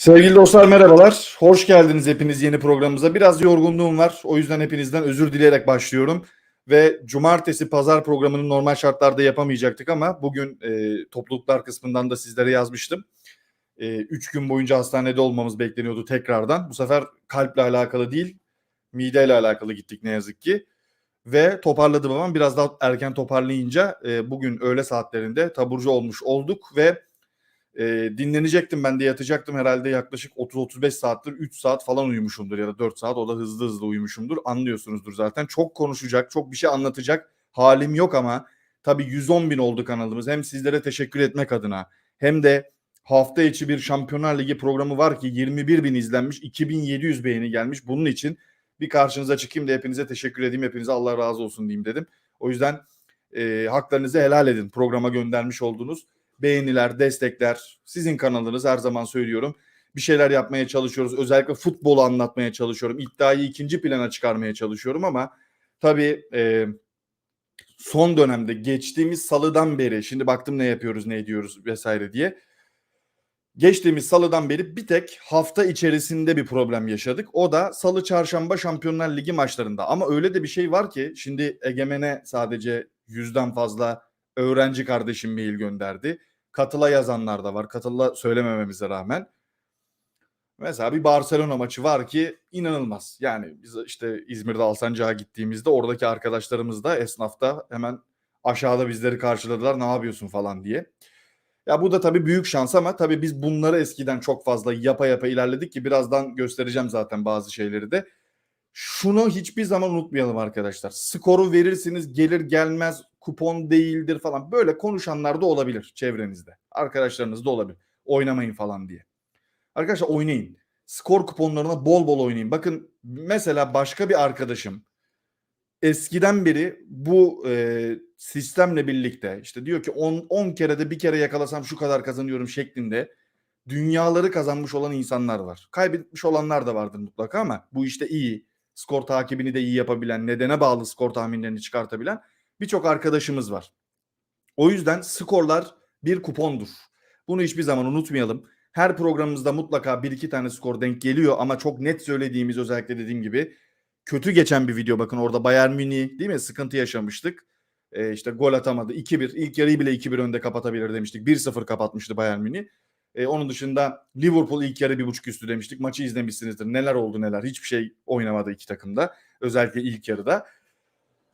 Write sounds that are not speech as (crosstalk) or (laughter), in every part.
Sevgili dostlar merhabalar. Hoş geldiniz hepiniz yeni programımıza. Biraz yorgunluğum var. O yüzden hepinizden özür dileyerek başlıyorum. Ve cumartesi pazar programını normal şartlarda yapamayacaktık ama bugün e, topluluklar kısmından da sizlere yazmıştım. 3 e, üç gün boyunca hastanede olmamız bekleniyordu tekrardan. Bu sefer kalple alakalı değil, mideyle alakalı gittik ne yazık ki. Ve toparladı babam. Biraz daha erken toparlayınca e, bugün öğle saatlerinde taburcu olmuş olduk ve e, dinlenecektim ben de yatacaktım herhalde yaklaşık 30-35 saattir 3 saat falan uyumuşumdur ya da 4 saat o da hızlı hızlı uyumuşumdur anlıyorsunuzdur zaten. Çok konuşacak çok bir şey anlatacak halim yok ama tabii 110 bin oldu kanalımız hem sizlere teşekkür etmek adına hem de hafta içi bir Şampiyonlar Ligi programı var ki 21 bin izlenmiş 2700 beğeni gelmiş bunun için bir karşınıza çıkayım da hepinize teşekkür edeyim hepinize Allah razı olsun diyeyim dedim. O yüzden e, haklarınızı helal edin programa göndermiş olduğunuz beğeniler, destekler, sizin kanalınız her zaman söylüyorum. Bir şeyler yapmaya çalışıyoruz. Özellikle futbolu anlatmaya çalışıyorum. İddiayı ikinci plana çıkarmaya çalışıyorum ama tabii e, son dönemde geçtiğimiz salıdan beri şimdi baktım ne yapıyoruz ne ediyoruz vesaire diye. Geçtiğimiz salıdan beri bir tek hafta içerisinde bir problem yaşadık. O da salı çarşamba Şampiyonlar Ligi maçlarında. Ama öyle de bir şey var ki şimdi Egemen'e sadece yüzden fazla öğrenci kardeşim mail gönderdi katıla yazanlar da var. Katıla söylemememize rağmen. Mesela bir Barcelona maçı var ki inanılmaz. Yani biz işte İzmir'de Alsancak'a gittiğimizde oradaki arkadaşlarımız da esnafta hemen aşağıda bizleri karşıladılar ne yapıyorsun falan diye. Ya bu da tabii büyük şans ama tabii biz bunları eskiden çok fazla yapa yapa ilerledik ki birazdan göstereceğim zaten bazı şeyleri de. Şunu hiçbir zaman unutmayalım arkadaşlar. Skoru verirsiniz gelir gelmez kupon değildir falan böyle konuşanlar da olabilir çevrenizde. Arkadaşlarınız da olabilir. Oynamayın falan diye. Arkadaşlar oynayın. Skor kuponlarına bol bol oynayın. Bakın mesela başka bir arkadaşım eskiden beri bu e, sistemle birlikte işte diyor ki 10 kere de bir kere yakalasam şu kadar kazanıyorum şeklinde dünyaları kazanmış olan insanlar var. Kaybetmiş olanlar da vardır mutlaka ama bu işte iyi. Skor takibini de iyi yapabilen, nedene bağlı skor tahminlerini çıkartabilen birçok arkadaşımız var. O yüzden skorlar bir kupondur. Bunu hiçbir zaman unutmayalım. Her programımızda mutlaka bir iki tane skor denk geliyor ama çok net söylediğimiz özellikle dediğim gibi kötü geçen bir video bakın orada Bayern Münih değil mi sıkıntı yaşamıştık. Ee, işte gol atamadı 2-1 ilk yarıyı bile 2-1 önde kapatabilir demiştik. 1-0 kapatmıştı Bayern Münih. Ee, onun dışında Liverpool ilk yarı bir buçuk üstü demiştik. Maçı izlemişsinizdir. Neler oldu neler. Hiçbir şey oynamadı iki takımda. Özellikle ilk yarıda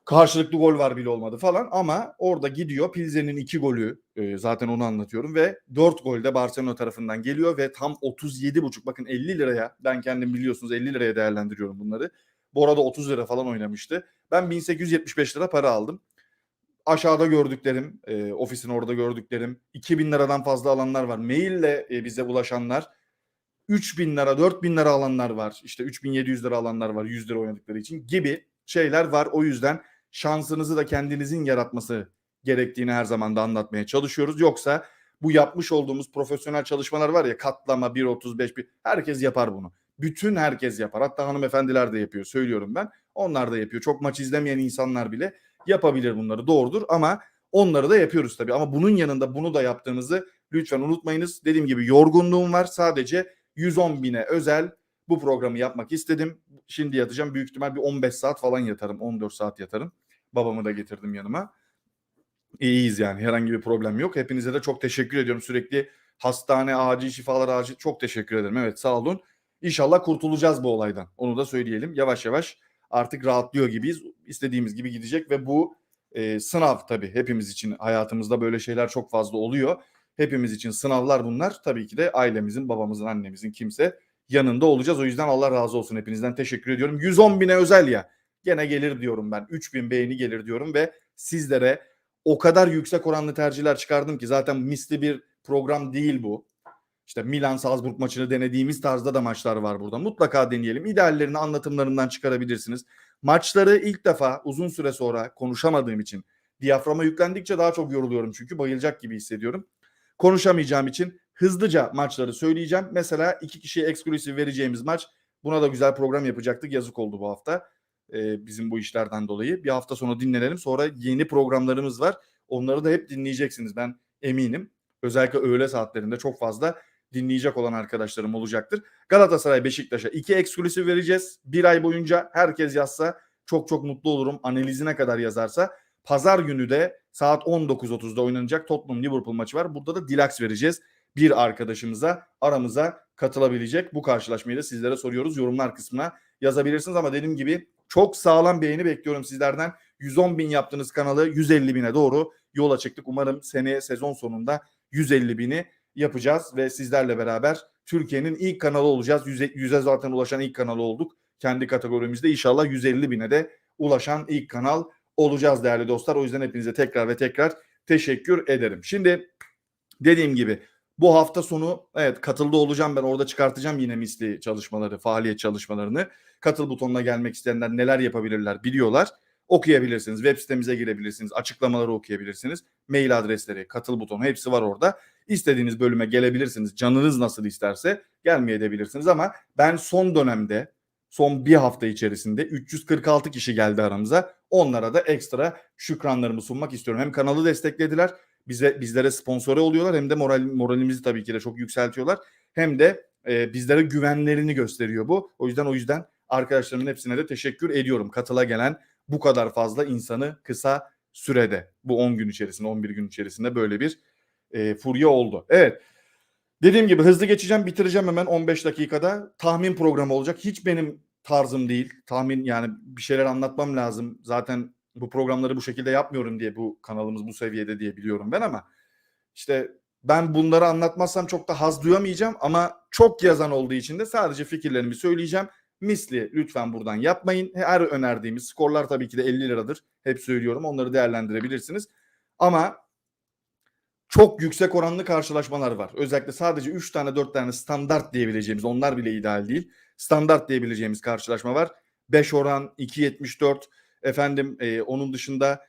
karşılıklı gol var bile olmadı falan ama orada gidiyor Pilsen'in iki golü e, zaten onu anlatıyorum ve dört gol de Barcelona tarafından geliyor ve tam 37,5 bakın 50 liraya ben kendim biliyorsunuz 50 liraya değerlendiriyorum bunları. Bora da 30 lira falan oynamıştı. Ben 1875 lira para aldım. Aşağıda gördüklerim, e, ofisin orada gördüklerim, 2000 liradan fazla alanlar var. Maille e, bize ulaşanlar, 3000 lira, 4000 lira alanlar var. İşte 3700 lira alanlar var 100 lira oynadıkları için gibi şeyler var. O yüzden şansınızı da kendinizin yaratması gerektiğini her zaman da anlatmaya çalışıyoruz. Yoksa bu yapmış olduğumuz profesyonel çalışmalar var ya katlama 1.35 bir herkes yapar bunu. Bütün herkes yapar. Hatta hanımefendiler de yapıyor. Söylüyorum ben. Onlar da yapıyor. Çok maç izlemeyen insanlar bile yapabilir bunları. Doğrudur ama onları da yapıyoruz tabii. Ama bunun yanında bunu da yaptığımızı lütfen unutmayınız. Dediğim gibi yorgunluğum var. Sadece 110 bine özel bu programı yapmak istedim. Şimdi yatacağım. Büyük ihtimal bir 15 saat falan yatarım. 14 saat yatarım. Babamı da getirdim yanıma. İyiyiz yani. Herhangi bir problem yok. Hepinize de çok teşekkür ediyorum. Sürekli hastane, acil, şifalar acil. Çok teşekkür ederim. Evet sağ olun. İnşallah kurtulacağız bu olaydan. Onu da söyleyelim. Yavaş yavaş artık rahatlıyor gibiyiz. İstediğimiz gibi gidecek ve bu e, sınav tabii hepimiz için hayatımızda böyle şeyler çok fazla oluyor. Hepimiz için sınavlar bunlar. Tabii ki de ailemizin, babamızın, annemizin kimse yanında olacağız. O yüzden Allah razı olsun hepinizden teşekkür ediyorum. 110 bine özel ya. Gene gelir diyorum ben. 3000 beğeni gelir diyorum ve sizlere o kadar yüksek oranlı tercihler çıkardım ki zaten misli bir program değil bu. İşte Milan Salzburg maçını denediğimiz tarzda da maçlar var burada. Mutlaka deneyelim. İdeallerini anlatımlarından çıkarabilirsiniz. Maçları ilk defa uzun süre sonra konuşamadığım için diyaframa yüklendikçe daha çok yoruluyorum çünkü bayılacak gibi hissediyorum. Konuşamayacağım için hızlıca maçları söyleyeceğim. Mesela iki kişiye eksklusif vereceğimiz maç. Buna da güzel program yapacaktık. Yazık oldu bu hafta. Ee, bizim bu işlerden dolayı. Bir hafta sonra dinlenelim. Sonra yeni programlarımız var. Onları da hep dinleyeceksiniz ben eminim. Özellikle öğle saatlerinde çok fazla dinleyecek olan arkadaşlarım olacaktır. Galatasaray Beşiktaş'a iki eksklusif vereceğiz. Bir ay boyunca herkes yazsa çok çok mutlu olurum. Analizine kadar yazarsa. Pazar günü de saat 19.30'da oynanacak Tottenham Liverpool maçı var. Burada da Dilax vereceğiz. Bir arkadaşımıza aramıza katılabilecek. Bu karşılaşmayı da sizlere soruyoruz. Yorumlar kısmına yazabilirsiniz ama dediğim gibi çok sağlam beğeni bekliyorum sizlerden. 110 bin yaptığınız kanalı 150 bine doğru yola çıktık. Umarım seneye sezon sonunda 150 bini yapacağız ve sizlerle beraber Türkiye'nin ilk kanalı olacağız. 100'e, 100'e zaten ulaşan ilk kanalı olduk. Kendi kategorimizde inşallah 150 bine de ulaşan ilk kanal olacağız değerli dostlar. O yüzden hepinize tekrar ve tekrar teşekkür ederim. Şimdi dediğim gibi bu hafta sonu evet katıldı olacağım ben orada çıkartacağım yine misli çalışmaları, faaliyet çalışmalarını. Katıl butonuna gelmek isteyenler neler yapabilirler biliyorlar. Okuyabilirsiniz. Web sitemize girebilirsiniz. Açıklamaları okuyabilirsiniz. Mail adresleri, katıl butonu hepsi var orada. İstediğiniz bölüme gelebilirsiniz. Canınız nasıl isterse gelmeye edebilirsiniz ama ben son dönemde son bir hafta içerisinde 346 kişi geldi aramıza. Onlara da ekstra şükranlarımı sunmak istiyorum. Hem kanalı desteklediler, bize bizlere sponsore oluyorlar hem de moral, moralimizi tabii ki de çok yükseltiyorlar. Hem de e, bizlere güvenlerini gösteriyor bu. O yüzden o yüzden arkadaşlarımın hepsine de teşekkür ediyorum. Katıla gelen bu kadar fazla insanı kısa sürede bu 10 gün içerisinde 11 gün içerisinde böyle bir e, furya oldu. Evet. Dediğim gibi hızlı geçeceğim bitireceğim hemen 15 dakikada. Tahmin programı olacak. Hiç benim tarzım değil. Tahmin yani bir şeyler anlatmam lazım. Zaten bu programları bu şekilde yapmıyorum diye bu kanalımız bu seviyede diye biliyorum ben ama işte ben bunları anlatmazsam çok da haz duyamayacağım ama çok yazan olduğu için de sadece fikirlerimi söyleyeceğim. Misli lütfen buradan yapmayın. Her önerdiğimiz skorlar tabii ki de 50 liradır. Hep söylüyorum onları değerlendirebilirsiniz. Ama çok yüksek oranlı karşılaşmalar var. Özellikle sadece 3 tane 4 tane standart diyebileceğimiz onlar bile ideal değil. Standart diyebileceğimiz karşılaşma var. 5 oran 2.74 efendim e, onun dışında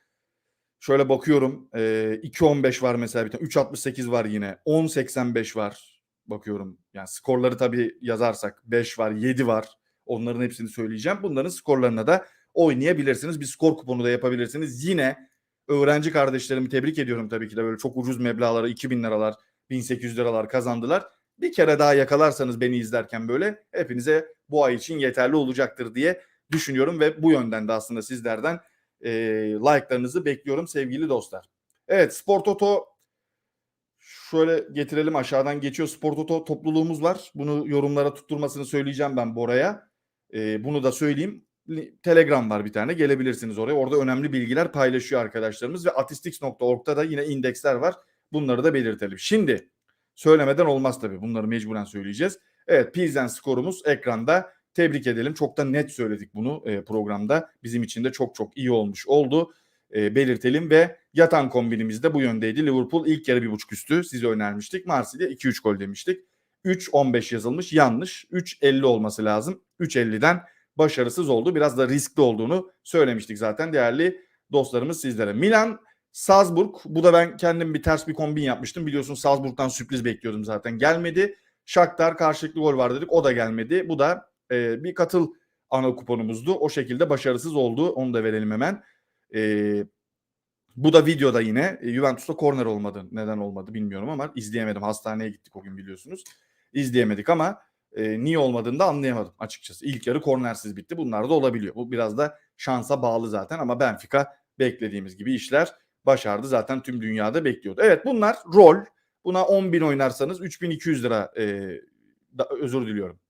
şöyle bakıyorum e, 2.15 var mesela bir tane 3.68 var yine 10.85 var bakıyorum. Yani skorları tabii yazarsak 5 var 7 var onların hepsini söyleyeceğim. Bunların skorlarına da oynayabilirsiniz. Bir skor kuponu da yapabilirsiniz. Yine öğrenci kardeşlerimi tebrik ediyorum tabii ki de böyle çok ucuz meblağları 2000 liralar 1800 liralar kazandılar. Bir kere daha yakalarsanız beni izlerken böyle hepinize bu ay için yeterli olacaktır diye düşünüyorum ve bu yönden de aslında sizlerden e, like'larınızı bekliyorum sevgili dostlar. Evet Spor Toto şöyle getirelim aşağıdan geçiyor Spor Toto topluluğumuz var. Bunu yorumlara tutturmasını söyleyeceğim ben Bora'ya. E, bunu da söyleyeyim. Telegram var bir tane gelebilirsiniz oraya. Orada önemli bilgiler paylaşıyor arkadaşlarımız ve atistix.org'da da yine indeksler var. Bunları da belirtelim. Şimdi söylemeden olmaz tabii. Bunları mecburen söyleyeceğiz. Evet Pilsen skorumuz ekranda. Tebrik edelim. Çok da net söyledik bunu e, programda. Bizim için de çok çok iyi olmuş oldu. E, belirtelim ve yatan kombinimiz de bu yöndeydi. Liverpool ilk yarı bir buçuk üstü. Size önermiştik. Marsilya 2-3 gol demiştik. 3-15 yazılmış. Yanlış. 3-50 olması lazım. 3-50'den başarısız oldu. Biraz da riskli olduğunu söylemiştik zaten değerli dostlarımız sizlere. Milan Salzburg bu da ben kendim bir ters bir kombin yapmıştım. Biliyorsun Salzburg'dan sürpriz bekliyordum zaten. Gelmedi. Shakhtar karşılıklı gol var dedik. O da gelmedi. Bu da e, bir katıl ana kuponumuzdu. O şekilde başarısız oldu. Onu da verelim hemen. E, bu da videoda yine e, Juventus'ta korner olmadı. Neden olmadı bilmiyorum ama izleyemedim. Hastaneye gittik o gün biliyorsunuz. İzleyemedik ama e, niye olmadığını da anlayamadım açıkçası. İlk yarı kornersiz bitti. Bunlar da olabiliyor. Bu biraz da şansa bağlı zaten ama Benfica beklediğimiz gibi işler başardı. Zaten tüm dünyada bekliyordu. Evet bunlar rol. Buna 10 bin oynarsanız 3200 lira e, da, özür diliyorum.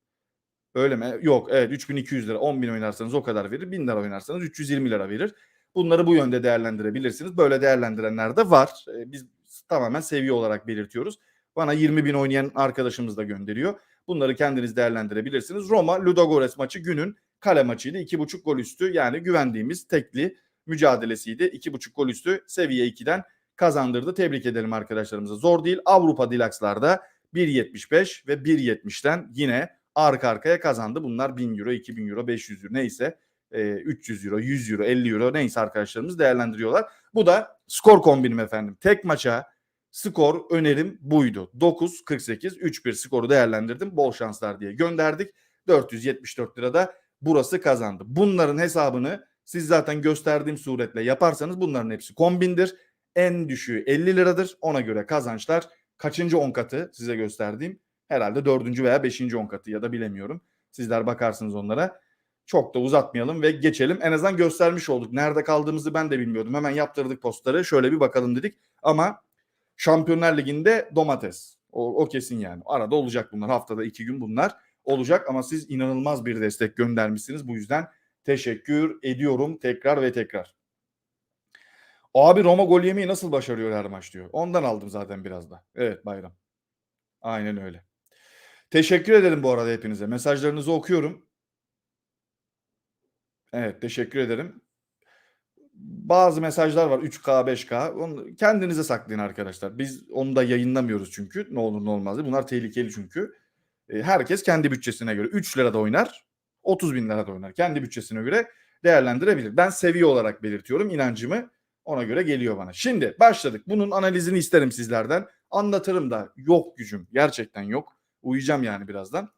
Öyle mi? Yok evet 3200 lira 10 bin oynarsanız o kadar verir. 1000 lira oynarsanız 320 lira verir. Bunları bu yönde değerlendirebilirsiniz. Böyle değerlendirenler de var. E, biz tamamen seviye olarak belirtiyoruz. Bana 20 bin oynayan arkadaşımız da gönderiyor. Bunları kendiniz değerlendirebilirsiniz. Roma Ludogorets maçı günün kale maçıydı. 2.5 gol üstü yani güvendiğimiz tekli mücadelesiydi. 2.5 gol üstü seviye 2'den kazandırdı. Tebrik edelim arkadaşlarımıza. Zor değil. Avrupa Dilaks'larda 1.75 ve 1.70'ten yine arka arkaya kazandı. Bunlar 1000 euro, 2000 euro, 500 euro neyse 300 euro, 100 euro, 50 euro neyse arkadaşlarımız değerlendiriyorlar. Bu da skor kombinim efendim. Tek maça skor önerim buydu. 9-48 3-1 skoru değerlendirdim. Bol şanslar diye gönderdik. 474 lirada burası kazandı. Bunların hesabını siz zaten gösterdiğim suretle yaparsanız bunların hepsi kombindir. En düşüğü 50 liradır. Ona göre kazançlar kaçıncı 10 katı size gösterdiğim Herhalde dördüncü veya beşinci on katı ya da bilemiyorum. Sizler bakarsınız onlara. Çok da uzatmayalım ve geçelim. En azından göstermiş olduk. Nerede kaldığımızı ben de bilmiyordum. Hemen yaptırdık postları. Şöyle bir bakalım dedik. Ama Şampiyonlar Ligi'nde domates. O, o kesin yani. Arada olacak bunlar. Haftada iki gün bunlar olacak. Ama siz inanılmaz bir destek göndermişsiniz. Bu yüzden teşekkür ediyorum tekrar ve tekrar. Abi Roma gol yemeyi nasıl başarıyor her maç diyor. Ondan aldım zaten biraz da. Evet Bayram. Aynen öyle. Teşekkür ederim bu arada hepinize. Mesajlarınızı okuyorum. Evet teşekkür ederim. Bazı mesajlar var 3K 5K. Onu kendinize saklayın arkadaşlar. Biz onu da yayınlamıyoruz çünkü. Ne olur ne olmaz. Bunlar tehlikeli çünkü. E, herkes kendi bütçesine göre 3 lira da oynar. 30 bin lira da oynar. Kendi bütçesine göre değerlendirebilir. Ben seviye olarak belirtiyorum inancımı. Ona göre geliyor bana. Şimdi başladık. Bunun analizini isterim sizlerden. Anlatırım da yok gücüm. Gerçekten yok. Uyuyacağım yani birazdan.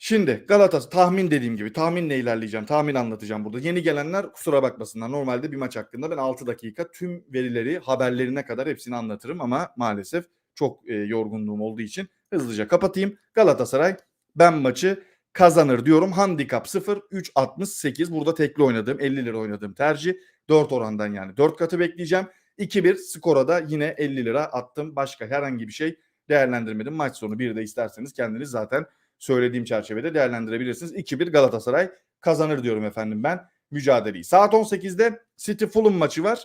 Şimdi Galatasaray tahmin dediğim gibi tahminle ilerleyeceğim. Tahmin anlatacağım burada. Yeni gelenler kusura bakmasınlar. Normalde bir maç hakkında ben 6 dakika tüm verileri haberlerine kadar hepsini anlatırım ama maalesef çok e, yorgunluğum olduğu için hızlıca kapatayım. Galatasaray ben maçı kazanır diyorum. Handikap 0 3.68 burada tekli oynadığım 50 lira oynadığım tercih 4 orandan yani 4 katı bekleyeceğim. 2-1 skora da yine 50 lira attım. Başka herhangi bir şey değerlendirmedim. Maç sonu bir de isterseniz kendiniz zaten söylediğim çerçevede değerlendirebilirsiniz. 2-1 Galatasaray kazanır diyorum efendim ben mücadeleyi. Saat 18'de City Fulham maçı var.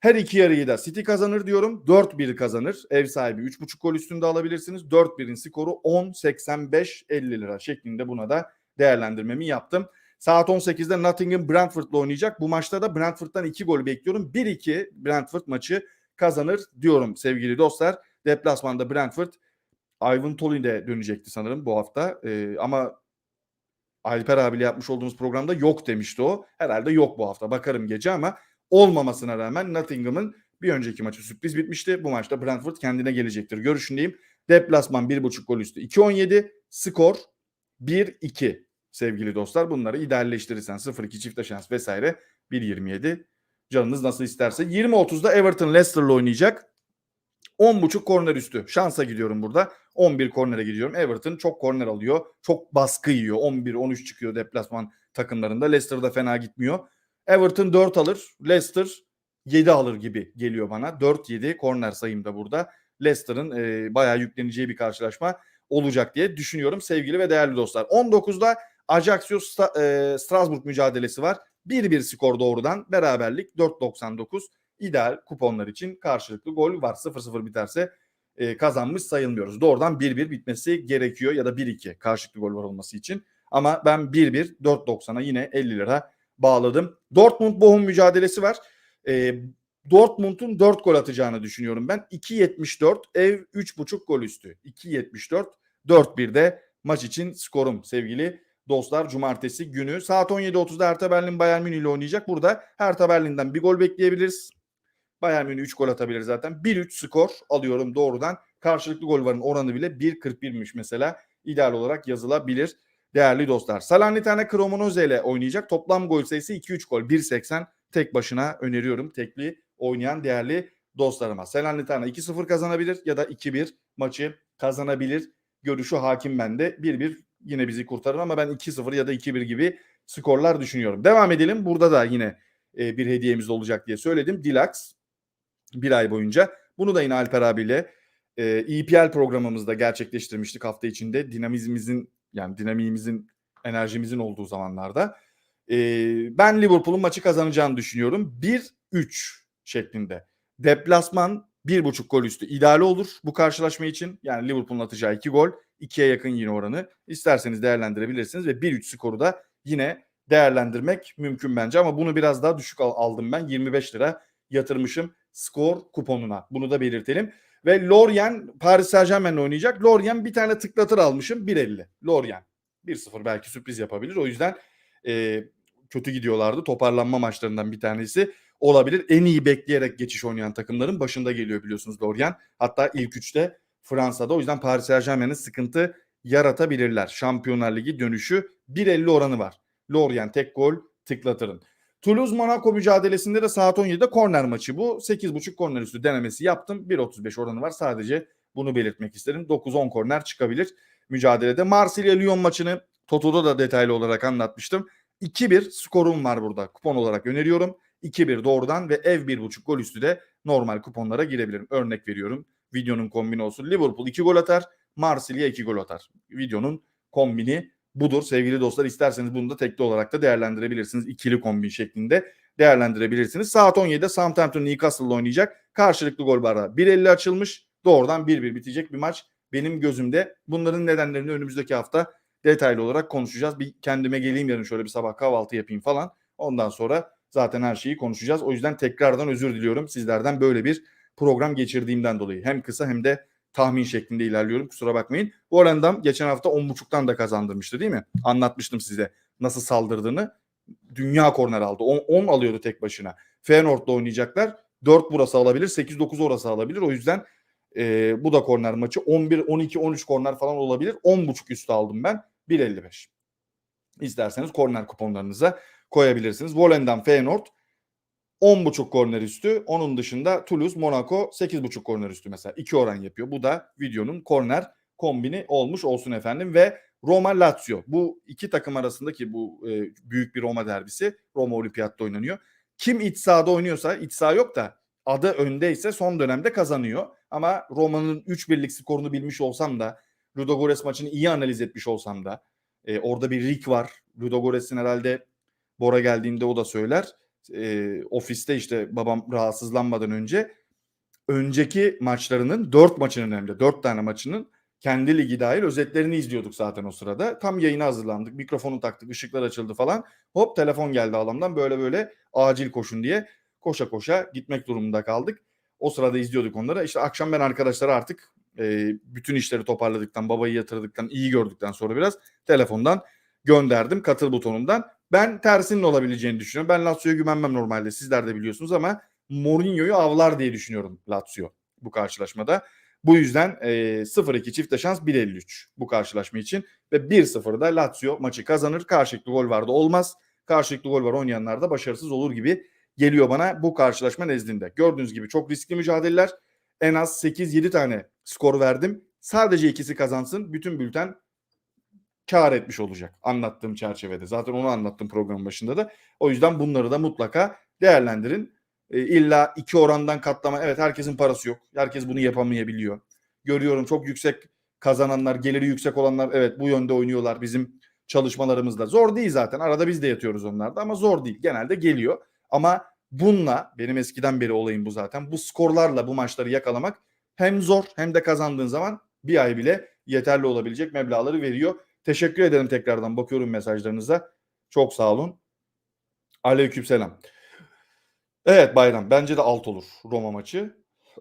Her iki yarıyı da City kazanır diyorum. 4-1 kazanır. Ev sahibi 3.5 gol üstünde alabilirsiniz. 4-1'in skoru 10-85-50 lira şeklinde buna da değerlendirmemi yaptım. Saat 18'de Nottingham Brentford'la oynayacak. Bu maçta da Brentford'dan 2 gol bekliyorum. 1-2 Brentford maçı kazanır diyorum sevgili dostlar. Deplasmanda Brentford Ivan Tolin de dönecekti sanırım bu hafta. Ee, ama Alper abiyle yapmış olduğumuz programda yok demişti o. Herhalde yok bu hafta. Bakarım gece ama olmamasına rağmen Nottingham'ın bir önceki maçı sürpriz bitmişti. Bu maçta Brentford kendine gelecektir. Görüşündeyim. Deplasman 1.5 gol üstü 2.17. Skor 1-2 sevgili dostlar. Bunları idealleştirirsen 0-2 çifte şans vesaire 1.27 canınız nasıl isterse. 20.30'da Everton Leicester'la oynayacak. 10.5 korner üstü. Şansa gidiyorum burada. 11 kornere gidiyorum. Everton çok korner alıyor. Çok baskı yiyor. 11-13 çıkıyor deplasman takımlarında. Leicester da fena gitmiyor. Everton 4 alır. Leicester 7 alır gibi geliyor bana. 4-7 korner sayım da burada. Leicester'ın e, bayağı yükleneceği bir karşılaşma olacak diye düşünüyorum sevgili ve değerli dostlar. 19'da Ajaxio Sta- e, Strasbourg mücadelesi var. 1-1 skor doğrudan beraberlik 4.99 ideal kuponlar için karşılıklı gol var. 0-0 biterse e, kazanmış sayılmıyoruz. Doğrudan 1-1 bitmesi gerekiyor ya da 1-2 karşılıklı gol var olması için. Ama ben 1-1 4.90'a yine 50 lira bağladım. Dortmund Bochum mücadelesi var. E, Dortmund'un 4 gol atacağını düşünüyorum ben. 2.74 ev 3.5 gol üstü. 2.74 4-1'de maç için skorum sevgili dostlar cumartesi günü. Saat 17.30'da Hertha Berlin Bayern Münih ile oynayacak. Burada Hertha Berlin'den bir gol bekleyebiliriz. Bayern Münih 3 gol atabilir zaten. 1-3 skor alıyorum doğrudan. Karşılıklı gol varın oranı bile 1.41'miş mesela. İdeal olarak yazılabilir değerli dostlar. Salernitana Cremonese ile oynayacak. Toplam gol sayısı 2-3 gol. 1.80 tek başına öneriyorum tekli oynayan değerli dostlarıma. Salernitana 2-0 kazanabilir ya da 2-1 maçı kazanabilir. Görüşü hakim bende. 1-1 yine bizi kurtarır ama ben 2-0 ya da 2-1 gibi skorlar düşünüyorum. Devam edelim. Burada da yine e, bir hediyemiz olacak diye söyledim. Dilax bir ay boyunca. Bunu da yine Alper abiyle e, EPL programımızda gerçekleştirmiştik hafta içinde. Dinamizmimizin yani dinamiğimizin, enerjimizin olduğu zamanlarda. E, ben Liverpool'un maçı kazanacağını düşünüyorum. 1-3 şeklinde. Deplasman 1.5 gol üstü ideal olur bu karşılaşma için. Yani Liverpool'un atacağı 2 gol. 2'ye yakın yine oranı. İsterseniz değerlendirebilirsiniz ve 1-3 skoru da yine değerlendirmek mümkün bence. Ama bunu biraz daha düşük aldım ben. 25 lira yatırmışım skor kuponuna. Bunu da belirtelim. Ve Lorient Paris Saint Germain'le oynayacak. Lorient bir tane tıklatır almışım 1.50. Lorient 1-0 belki sürpriz yapabilir. O yüzden e, kötü gidiyorlardı. Toparlanma maçlarından bir tanesi olabilir. En iyi bekleyerek geçiş oynayan takımların başında geliyor biliyorsunuz Lorient. Hatta ilk üçte Fransa'da. O yüzden Paris Saint Germain'in sıkıntı yaratabilirler. Şampiyonlar Ligi dönüşü 1.50 oranı var. Lorient tek gol tıklatırın. Toulouse Monaco mücadelesinde de saat 17'de korner maçı bu. 8.5 korner üstü denemesi yaptım. 1.35 oranı var. Sadece Bunu belirtmek isterim. 9-10 korner çıkabilir mücadelede. Marsilya-Lyon maçını Toto'da da detaylı olarak anlatmıştım. 2-1 skorum var burada. Kupon olarak öneriyorum. 2-1 doğrudan ve ev 1.5 gol üstü de normal kuponlara girebilirim. Örnek veriyorum. Videonun kombini olsun. Liverpool 2 gol atar. Marsilya 2 gol atar. Videonun kombini budur. Sevgili dostlar isterseniz bunu da tekli olarak da değerlendirebilirsiniz. İkili kombin şeklinde değerlendirebilirsiniz. Saat 17'de Southampton Newcastle'la oynayacak. Karşılıklı gol barra 1.50 açılmış. Doğrudan 1-1 bitecek bir maç benim gözümde. Bunların nedenlerini önümüzdeki hafta detaylı olarak konuşacağız. Bir kendime geleyim yarın şöyle bir sabah kahvaltı yapayım falan. Ondan sonra zaten her şeyi konuşacağız. O yüzden tekrardan özür diliyorum sizlerden böyle bir program geçirdiğimden dolayı. Hem kısa hem de tahmin şeklinde ilerliyorum. Kusura bakmayın. Bu arada geçen hafta 10.5'tan da kazandırmıştı değil mi? Anlatmıştım size nasıl saldırdığını. Dünya korner aldı. 10, 10 alıyordu tek başına. Feyenoord'la oynayacaklar. 4 burası alabilir. 8-9 orası alabilir. O yüzden e, bu da korner maçı. 11, 12, 13 korner falan olabilir. 10.5 üstü aldım ben. 1.55. İsterseniz korner kuponlarınıza koyabilirsiniz. Volendam Feyenoord 10.5 korner üstü. Onun dışında Toulouse, Monaco 8.5 korner üstü mesela. 2 oran yapıyor. Bu da videonun korner kombini olmuş olsun efendim. Ve Roma Lazio. Bu iki takım arasındaki bu e, büyük bir Roma derbisi. Roma Olimpiyat'ta oynanıyor. Kim iç sahada oynuyorsa, iç saha yok da adı öndeyse son dönemde kazanıyor. Ama Roma'nın 3-1'lik skorunu bilmiş olsam da Ludogorets maçını iyi analiz etmiş olsam da e, orada bir Rick var. Ludogorets'in herhalde Bora geldiğinde o da söyler. E, ofiste işte babam rahatsızlanmadan önce önceki maçlarının 4 maçının hem de 4 tane maçının kendi ligi dahil özetlerini izliyorduk zaten o sırada. Tam yayına hazırlandık. Mikrofonu taktık, ışıklar açıldı falan. Hop telefon geldi alamdan böyle böyle acil koşun diye koşa koşa gitmek durumunda kaldık. O sırada izliyorduk onları. İşte akşam ben arkadaşlara artık e, bütün işleri toparladıktan, babayı yatırdıktan, iyi gördükten sonra biraz telefondan gönderdim katıl butonundan. Ben tersinin olabileceğini düşünüyorum. Ben Lazio'ya güvenmem normalde. Sizler de biliyorsunuz ama Mourinho'yu avlar diye düşünüyorum Lazio bu karşılaşmada. Bu yüzden e, 0-2 çifte şans 1.53 bu karşılaşma için. Ve 1-0'da Lazio maçı kazanır. Karşılıklı gol vardı olmaz. Karşılıklı gol var oynayanlar da başarısız olur gibi geliyor bana bu karşılaşma nezdinde. Gördüğünüz gibi çok riskli mücadeleler. En az 8-7 tane skor verdim. Sadece ikisi kazansın. Bütün bülten kar etmiş olacak anlattığım çerçevede. Zaten onu anlattım programın başında da. O yüzden bunları da mutlaka değerlendirin. E, illa iki orandan katlama. Evet herkesin parası yok. Herkes bunu yapamayabiliyor. Görüyorum çok yüksek kazananlar, geliri yüksek olanlar evet bu yönde oynuyorlar bizim çalışmalarımızda. Zor değil zaten. Arada biz de yatıyoruz onlarda ama zor değil. Genelde geliyor. Ama bununla benim eskiden beri olayım bu zaten. Bu skorlarla bu maçları yakalamak hem zor hem de kazandığın zaman bir ay bile yeterli olabilecek meblağları veriyor. Teşekkür ederim tekrardan. Bakıyorum mesajlarınıza. Çok sağ olun. Aleykümselam. Evet Bayram bence de alt olur Roma maçı.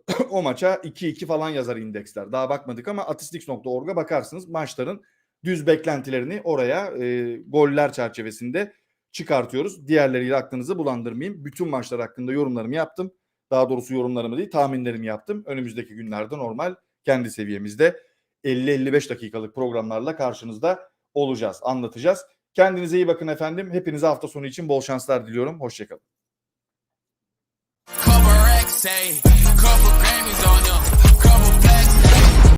(clears throat) o maça 2-2 falan yazar indeksler. Daha bakmadık ama atistix.org'a bakarsınız maçların düz beklentilerini oraya e, goller çerçevesinde çıkartıyoruz. Diğerleriyle aklınızı bulandırmayayım. Bütün maçlar hakkında yorumlarımı yaptım. Daha doğrusu yorumlarımı değil tahminlerimi yaptım. Önümüzdeki günlerde normal kendi seviyemizde 50-55 dakikalık programlarla karşınızda olacağız, anlatacağız. Kendinize iyi bakın efendim. Hepinize hafta sonu için bol şanslar diliyorum. Hoşçakalın.